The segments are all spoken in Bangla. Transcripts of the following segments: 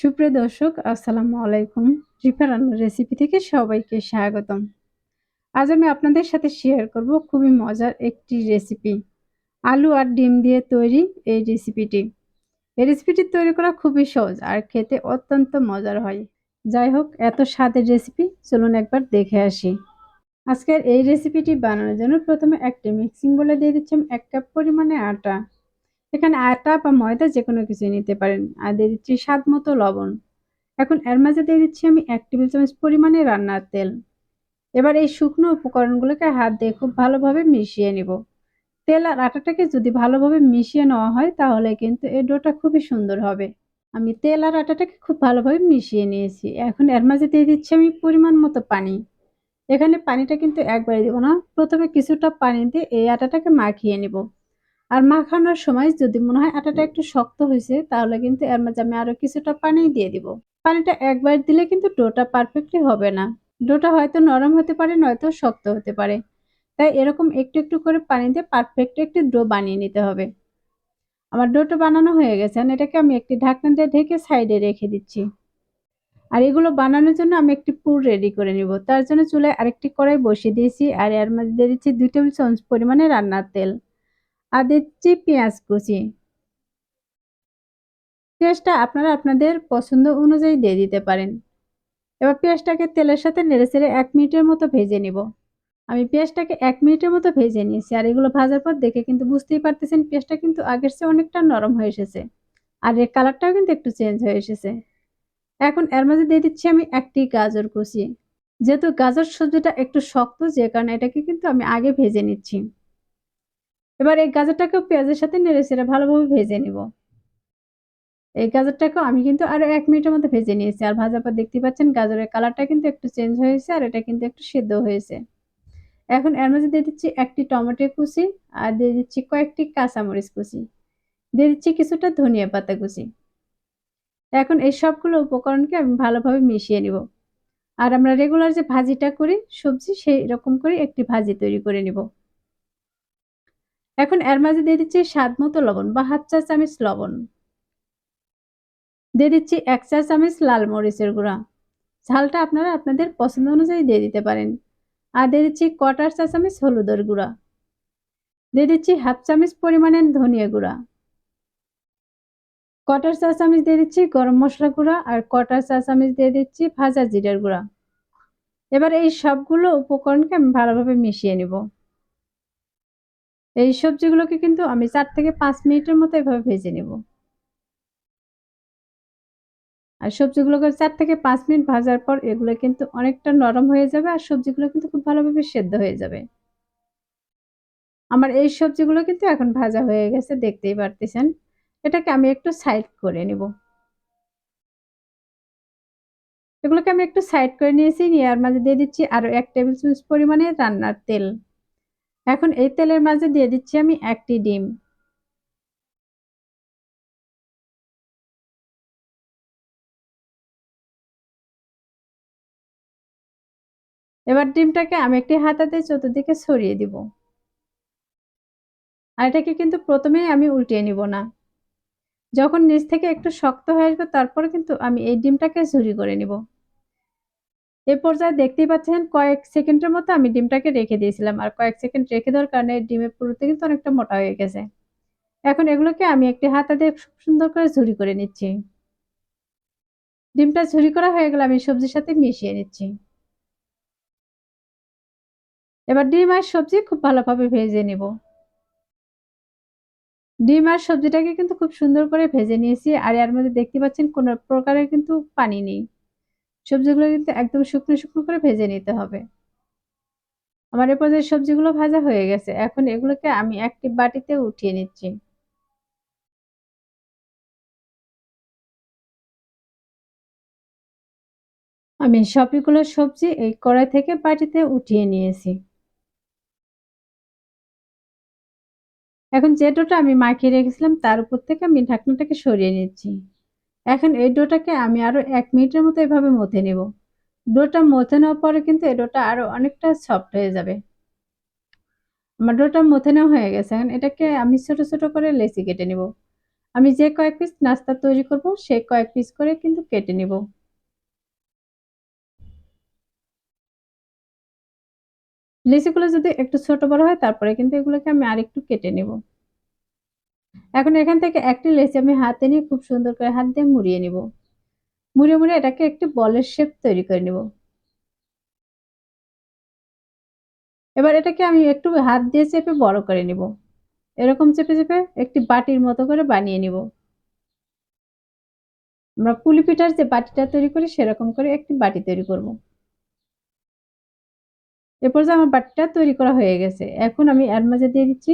সুপ্রিয় দর্শক, আসসালামু আলাইকুম। রিফা রান্নার রেসিপি থেকে সবাইকে স্বাগতম। আজ আমি আপনাদের সাথে শেয়ার করব খুবই মজার একটি রেসিপি আলু আর ডিম দিয়ে তৈরি এই রেসিপিটি এই রেসিপিটি তৈরি করা খুবই সহজ আর খেতে অত্যন্ত মজার হয়। যাই হোক, এত স্বাদের রেসিপি চলুন একবার দেখে আসি। আজকের এই রেসিপিটি বানানোর জন্য প্রথমে একটি মিক্সিং বলে দিয়ে দিচ্ছি এক কাপ পরিমাণে আটা। এখানে আটা বা ময়দা যে কোনো কিছু নিতে পারেন। আর দিয়ে দিচ্ছি স্বাদ মতো লবণ। এখন এর মাঝে দিয়ে দিচ্ছি আমি এক টেবিল চামচ পরিমাণে রান্নার তেল। এবার এই শুকনো উপকরণগুলোকে হাত দিয়ে খুব ভালোভাবে মিশিয়ে নিব। তেল আর আটাটাকে যদি ভালোভাবে মিশিয়ে নেওয়া হয়, তাহলে কিন্তু এই ডোটা খুবই সুন্দর হবে। আমি তেল আর আটাটাকে খুব ভালোভাবে মিশিয়ে নিয়েছি। এখন এর মাঝে দিয়ে দিচ্ছি আমি পরিমাণ মতো পানি। এখানে পানিটা কিন্তু একবারে দেবো না। প্রথমে কিছুটা পানি দিয়ে এই আটাটাকে মাখিয়ে নিব। আর মাখানোর সময় যদি মনে হয় আটাটা একটু শক্ত হয়েছে, তাহলে কিন্তু এর মাঝে আমি আরও কিছুটা পানি দিয়ে দিব। পানিটা একবার দিলে কিন্তু ডোটা পারফেক্টলি হবে না। ডোটা হয়তো নরম হতে পারে, নয়তো শক্ত হতে পারে। তাই এরকম একটু একটু করে পানি দিয়ে পারফেক্ট একটি ডো বানিয়ে নিতে হবে। আমার ডোটা বানানো হয়ে গেছে এটাকে আমি একটি ঢাকনা দিয়ে ঢেকে সাইডে রেখে দিচ্ছি। আর এগুলো বানানোর জন্য আমি একটি পুর রেডি করে নিব। তার জন্য চুলায় আরেকটি কড়াই বসিয়ে দিয়েছি, আর এর মধ্যে দিয়ে দিচ্ছি দুই টেবিল চামচ পরিমাণে রান্নার তেল। আর দিচ্ছি পেঁয়াজ কুচি। পেঁয়াজটা আপনারা আপনাদের পছন্দ অনুযায়ী দিয়ে দিতে পারেন। এবার পেঁয়াজটাকে তেলের সাথে নেড়ে চেড়ে এক মিনিটের মতো ভেজে নিব। আমি পেঁয়াজটাকে এক মিনিটের মতো ভেজে নিয়েছি আর এগুলো ভাজার পর দেখে কিন্তু বুঝতেই পারতেছেন পেঁয়াজটা কিন্তু আগের চেয়ে অনেকটা নরম হয়ে এসেছে। আর এর কালারটাও কিন্তু একটু চেঞ্জ হয়ে এসেছে। এখন এর মাঝে দিয়ে দিচ্ছি আমি একটি গাজর কুচি। যেহেতু গাজর সবজিটা একটু শক্ত, যে কারণে এটাকে কিন্তু আমি আগে ভেজে নিচ্ছি। এবার এই গাজরটাকেও পেঁয়াজের সাথে নেড়ে চেড়ে ভালোভাবে ভেজে নিব। এই গাজরটাকেও আমি কিন্তু আরও এক মিনিটের মধ্যে ভেজে নিয়েছি। আর ভাজার পর দেখতে পাচ্ছেন গাজরের কালারটা কিন্তু একটু চেঞ্জ হয়েছে আর এটা কিন্তু একটু সেদ্ধ হয়েছে। এখন এর মধ্যে দিয়ে দিচ্ছি একটি টমেটো কুচি আর দিয়ে দিচ্ছি কয়েকটি কাঁচামরিচ কুচি। দিয়ে দিচ্ছি কিছুটা ধনিয়া পাতা কুচি। এখন এই সবগুলো উপকরণকে আমি ভালোভাবে মিশিয়ে নিব। আর আমরা রেগুলার যে ভাজিটা করি, সবজি সেই রকম করে একটি ভাজি তৈরি করে নিব। এখন এর মাঝে দিয়ে দিচ্ছি স্বাদ মতো লবণ বা হাফ চা চামচ লবণ। দিয়ে দিচ্ছি এক চা চামচ লাল মরিচের গুঁড়া। ঝালটা আপনারা আপনাদের পছন্দ অনুযায়ী দিয়ে দিতে পারেন। আর দিয়ে দিচ্ছি কটার চা চামচ হলুদের গুঁড়া। দিয়ে দিচ্ছি হাফ চামচ পরিমাণের ধনিয়া গুঁড়া। কটার চা চামচ দিয়ে দিচ্ছি গরম মশলা গুঁড়া আর কটার চা চামচ দিয়ে দিচ্ছি ভাজা জিরার গুঁড়া। এবার এই সবগুলো উপকরণকে আমি ভালোভাবে মিশিয়ে নিব। এই সবজিগুলোকে কিন্তু আমি চার থেকে পাঁচ মিনিটের মতো এভাবে ভেজে নেব। আর সবজিগুলোকে চার থেকে পাঁচ মিনিট ভাজার পর এগুলো কিন্তু অনেকটা নরম হয়ে যাবে আর সবজিগুলো কিন্তু খুব ভালোভাবে সেদ্ধ হয়ে যাবে। আমার এই সবজিগুলো কিন্তু এখন ভাজা হয়ে গেছে, দেখতেই পারতেছেন। এটাকে আমি একটু সাইড করে নেব। এগুলোকে আমি একটু সাইড করে নিয়েছি, নিয়ে আর মাঝে দিয়ে দিচ্ছি আরও এক টেবিল চামচ পরিমাণে রান্নার তেল। এখন এই তেলের মাঝে দিয়ে দিচ্ছি আমি একটি ডিম। এবার ডিমটাকে আমি একটি হাতাতে চতুর্দিকে ছড়িয়ে দিব। আর এটাকে কিন্তু প্রথমেই আমি উল্টিয়ে নিব না। যখন নিচ থেকে একটু শক্ত হয়ে আসবে, তারপরে কিন্তু আমি এই ডিমটাকে ঝুরি করে নিব। এ পর্যায়ে দেখতেই পাচ্ছেন কয়েক সেকেন্ডের মতো আমি ডিমটাকে রেখে দিয়েছিলাম। আর কয়েক সেকেন্ড রেখে দেওয়ার কারণে ডিমের পুরোতে কিন্তু অনেকটা মোটা হয়ে গেছে। এখন এগুলোকে আমি একটি হাতা দিয়ে খুব সুন্দর করে ঝুরি করে নিচ্ছি। ডিমটা ঝুরি করা হয়ে গেলে আমি সবজির সাথে মিশিয়ে নিচ্ছি। এবার ডিম আর সবজি খুব ভালোভাবে ভেজে নিব। ডিম আর সবজিটাকে কিন্তু খুব সুন্দর করে ভেজে নিয়েছি। আর এর মধ্যে দেখতে পাচ্ছেন কোনো প্রকারের কিন্তু পানি নেই। সবজিগুলো কিন্তু একদম শুকনো শুকনো করে ভেজে নিতে হবে। আমার এ পর্যায়ে সবজিগুলো ভাজা হয়ে গেছে। এখন এগুলোকে আমি একটি বাটিতে উঠিয়ে নিচ্ছি। আমি সবগুলো সবজি এই কড়াই থেকে বাটিতে উঠিয়ে নিয়েছি। এখন যে ডোটা আমি মাখিয়ে রেখেছিলাম, তার উপর থেকে আমি ঢাকনাটাকে সরিয়ে নিচ্ছি। এখন এই ডোটাকে আমি আরও এক মিনিটের মতো এভাবে মথে নেব। ডোটা মথে নেওয়ার পরে কিন্তু এই ডোটা আরও অনেকটা সফট হয়ে যাবে। আমার ডোটা মথে নেওয়া হয়ে গেছে। এখন এটাকে আমি ছোট ছোট করে লেচি কেটে নেব। আমি যে কয়েক পিস নাস্তা তৈরি করব সেই কয়েক পিস করে কিন্তু কেটে নিব। লিচিগুলো যদি একটু ছোট বড় হয়, তারপরে কিন্তু এগুলোকে আমি আরেকটু কেটে নেব। এখন এখান থেকে একটি লেচি আমি হাতে নিয়ে খুব সুন্দর করে হাত দিয়ে মুড়িয়ে নিব। মুড়িয়ে মুড়িয়ে এটাকে একটি বলের শেপ তৈরি করে নেব। এবার এটাকে আমি একটু হাত দিয়ে চেপে বড় করে নিব। এরকম চেপে চেপে একটি বাটির মতো করে বানিয়ে নিব। আমরা পুলি পিঠার যে বাটিটা তৈরি করি সেরকম করে একটি বাটি তৈরি করব। এরপর যে আমার বাটিটা তৈরি করা হয়ে গেছে, এখন আমি এর মাঝে দিয়ে দিচ্ছি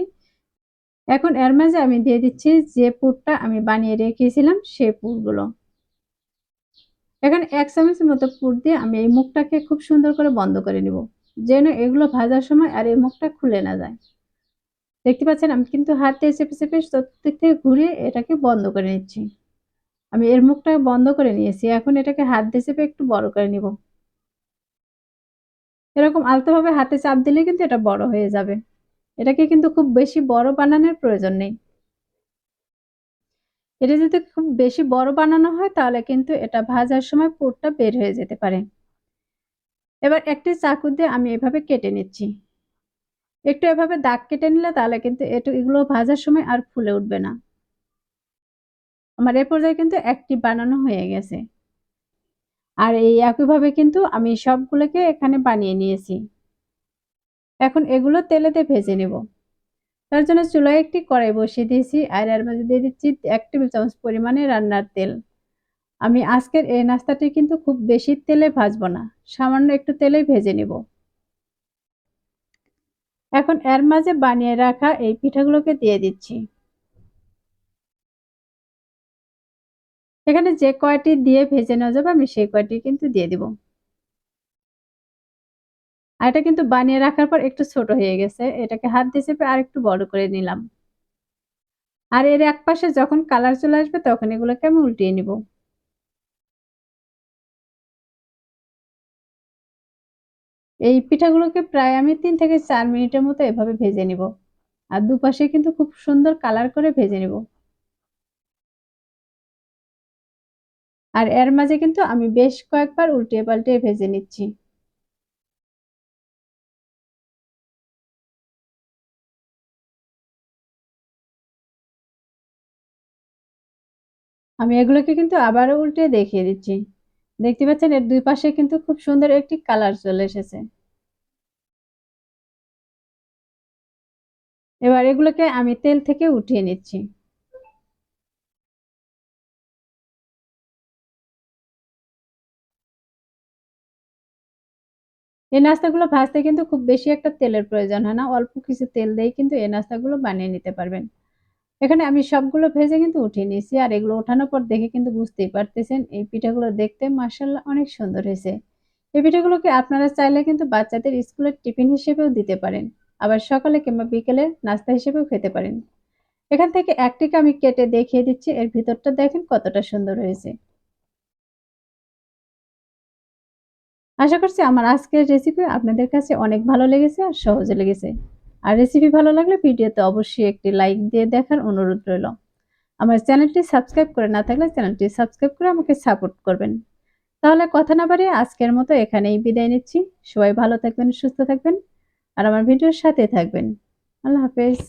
এখন এর মাঝে আমি দিয়ে দিচ্ছি যে পুরটা আমি বানিয়ে রেখেছিলাম সেই পুরগুলো। এখন এক চামচের মতো পুর দিয়ে আমি এই মুখটাকে খুব সুন্দর করে বন্ধ করে নিব, যেন এগুলো ভাজার সময় আর এই মুখটা খুলে না যায়। দেখতে পাচ্ছেন, আমি কিন্তু হাত চেপে চেপে চতুর্দিক থেকে ঘুরিয়ে এটাকে বন্ধ করে নিচ্ছি। আমি এর মুখটা বন্ধ করে নিয়েছি, এখন এটাকে হাত দিয়ে চেপে একটু বড় করে নিব। এরকম আলতোভাবে হাতে চাপ দিলে কিন্তু এটা বড় হয়ে যাবে। এটাকে কিন্তু খুব বেশি বড় বানানোর প্রয়োজন নেই। এটা যদি খুব বেশি বড় বানানো হয়, তাহলে কিন্তু এটা ভাজার সময় পুরটা বের হয়ে যেতে পারে। এবার একটি চাকু দিয়ে আমি এভাবে কেটে নিচ্ছি। একটু এভাবে দাগ কেটে নিলে তাহলে কিন্তু একটু এগুলো ভাজার সময় আর ফুলে উঠবে না। আমার এ পর্যায়ে কিন্তু একটি বানানো হয়ে গেছে। আর এই একইভাবে কিন্তু আমি সবগুলোকে এখানে বানিয়ে নিয়েছি। এখন এগুলো তেলেতে ভেজে নেব। তার জন্য চুলায় একটি কড়াই বসিয়ে দিয়েছি আর এর মধ্যে দিয়ে দিচ্ছি এক টেবিল চামচ পরিমাণে রান্নার তেল। আমি আজকের এই নাস্তাটি কিন্তু খুব বেশি তেলে ভাজবো না, সামান্য একটু তেলেই ভেজে নেব। এখন এর মাঝে বানিয়ে রাখা এই পিঠাগুলোকে দিয়ে দিচ্ছি। এখানে যে কয়টি দিয়ে ভেজে নেওয়া যাবে আমি সেই কয়টি কিন্তু দিয়ে দিব। আর এটা কিন্তু বানিয়ে রাখার পর একটু ছোট হয়ে গেছে। এটাকে হাত দিয়ে চেপে আর একটু বড় করে নিলাম। আর এর এক পাশে যখন কালার চলে আসবে তখন এগুলোকে আমি উল্টিয়ে নিব। এই পিঠাগুলোকে প্রায় আমি তিন থেকে চার মিনিটের মতো এভাবে ভেজে নিব। আর দুপাশে কিন্তু খুব সুন্দর কালার করে ভেজে নিব। আর এর মাঝে কিন্তু আমি বেশ কয়েকবার উল্টিয়ে পাল্টিয়ে ভেজে নিচ্ছি। আমি এগুলোকে কিন্তু আবারও উল্টে দেখিয়ে দিচ্ছি। দেখতে পাচ্ছেন, এর দুই পাশে কিন্তু খুব সুন্দর একটি কালার চলে এসেছে। এবার এগুলোকে আমি তেল থেকে উঠিয়ে নিচ্ছি। এই নাস্তাগুলো ভাজতে কিন্তু খুব বেশি একটা তেলের প্রয়োজন হয় না। অল্প কিছু তেল দিয়ে কিন্তু এই নাস্তাগুলো বানিয়ে নিতে পারবেন। এখানে আমি সবগুলো ভেজে কিন্তু উঠিয়ে নিয়েছি, আর এগুলো ওঠানোর পর দেখে কিন্তু বুঝতেই পারতেছেন এই পিঠাগুলো দেখতে মার্শাল্লাহ অনেক সুন্দর হয়েছে। এই পিঠাগুলোকে আপনারা চাইলে কিন্তু বাচ্চাদের স্কুলের টিফিন হিসেবেও দিতে পারেন, আবার সকালে কিংবা বিকেলে নাস্তা হিসেবেও খেতে পারেন। এখান থেকে একটিকে আমি কেটে দেখিয়ে দিচ্ছি, এর ভিতরটা দেখেন কতটা সুন্দর হয়েছে। আশা করছি আমার আজকের রেসিপি আপনাদের কাছে অনেক ভালো লেগেছে আর সহজে লেগেছে। আর রেসিপি ভালো লাগলে ভিডিওতে অবশ্যই একটি লাইক দিয়ে দেখার অনুরোধ রইল। আমার চ্যানেলটি সাবস্ক্রাইব করে না থাকলে চ্যানেলটি সাবস্ক্রাইব করে আমাকে সাপোর্ট করবেন। তাহলে কথা না বাড়িয়ে আজকের মতো এখানেই বিদায় নিচ্ছি। সবাই ভালো থাকবেন, সুস্থ থাকবেন। আর আমার ভিডিওর সাথে থাকবেন। আল্লাহ হাফেজ।